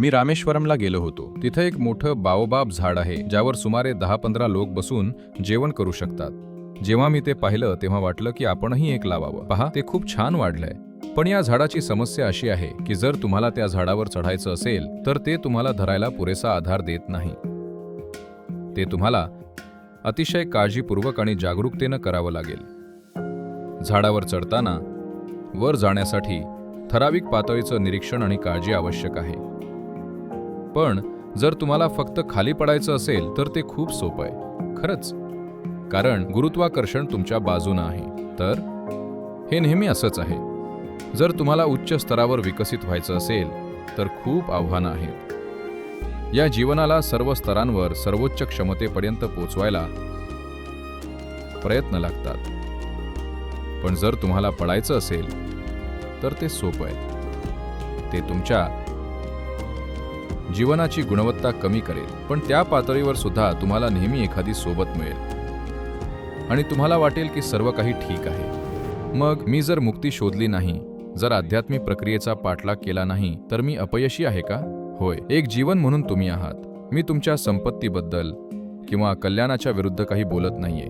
मी रामेश्वरमला गेलो होतो. तिथे एक मोठं बाओबाब झाड आहे ज्यावर सुमारे दहा पंधरा लोक बसून जेवण करू शकतात. जेव्हा मी ते पाहिलं तेव्हा वाटलं की आपणही एक लावावं. पहा ते खूप छान वाढलंय. पण या झाडाची समस्या अशी आहे की जर तुम्हाला त्या झाडावर चढायचं असेल तर ते तुम्हाला धरायला पुरेसा आधार देत नाही. ते तुम्हाला अतिशय काळजीपूर्वक आणि जागरूकतेनं करावं लागेल. झाडावर चढताना वर जाण्यासाठी ठराविक पातळीचं निरीक्षण आणि काळजी आवश्यक आहे. पण जर तुम्हाला फक्त खाली पडायचं असेल तर ते खूप सोपं आहे. खरंच. कारण गुरुत्वाकर्षण तुमच्या बाजूनं आहे. तर? हे नेहमी असंच आहे. जर तुम्हाला उच्च स्तरावर विकसित व्हायचं असेल तर खूप आव्हानं आहेत. या जीवनाला सर्व स्तरांवर सर्वोच्च क्षमतेपर्यंत पोचवायला प्रयत्न लागतात. पण जर तुम्हाला पडायचं असेल तर ते सोपं आहे. ते तुमच्या जीवनाची गुणवत्ता कमी करेल पण त्या पातळीवर सुद्धा तुम्हाला नेहमी एखादी सोबत मिळेल. आणि तुम्हाला वाटेल की सर्व काही ठीक आहे. मग मी जर मुक्ती शोधली नाही जर आध्यात्मिक प्रक्रियेचा पाठलाग केला नाही तर मी अपयशी आहे का? होय. एक जीवन म्हणून तुम्ही आहात. मी तुमच्या संपत्तीबद्दल किंवा कल्याणाच्या विरुद्ध काही बोलत नाहीये.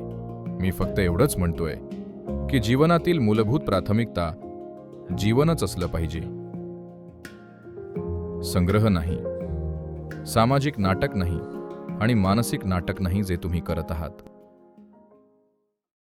मी फक्त एवढंच म्हणतोय की जीवनातील मूलभूत प्राथमिकता जीवनच असलं पाहिजे. संग्रह नाही. सामाजिक नाटक नाही आणि मानसिक नाटक नाही जे तुम्ही करत आहात.